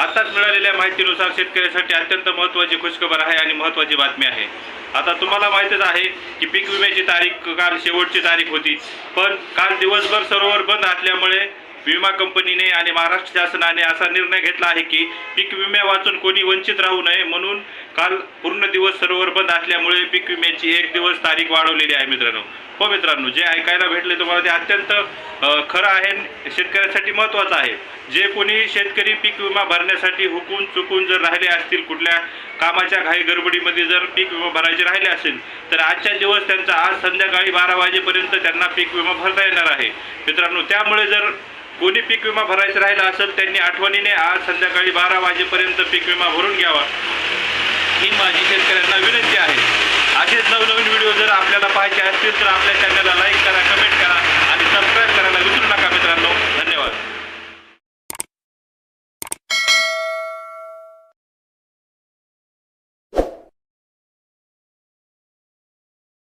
आताच मिळालेल्या माहितीनुसार शेतकऱ्यासाठी अत्यंत महत्त्वाची खुशखबर आहे आणि महत्त्वाची बातमी आहे. आता तुम्हाला माहितच आहे की पीक विम्याची तारीख काल शेवटची तारीख होती. पण काल दिवसभर सरोवर बंद असल्यामुळे विमा कंपनीने आणि महाराष्ट्र शासनाने असा निर्णय घेतला आहे की पीक विम्या वाचून कोणी वंचित राहू नये म्हणून काल पूर्ण दिवस सरोवर बंद असल्यामुळे पीक विम्याची एक दिवस तारीख वाढवलेली आहे मित्रांनो. हो मित्रांनो जे ऐकायला भेटले तुम्हाला ते अत्यंत खरं आहे शेतकऱ्यांसाठी महत्त्वाचं आहे. जे कोणी शेतकरी पीक विमा भरण्यासाठी हुकून चुकून जर राहिले असतील कुठल्या कामाच्या घाई गडबडीमध्ये जर पीक विमा भरायचे राहिले असेल तर आजच्या दिवस त्यांचा आज संध्याकाळी बारा वाजेपर्यंत त्यांना पीक विमा भरता येणार आहे. मित्रांनो त्यामुळे जर कोणी पीक विमा भरायचा राहिला असेल त्यांनी आठवणीने आज संध्याकाळी बारा वाजेपर्यंत पीक विमा भरून घ्यावा. ही माझी शेतकऱ्यांना विनंती आहे. असेच नवनवीन व्हिडिओ जर आपल्याला पाहायचे असतील तर आपल्या चॅनलला लाईक करा.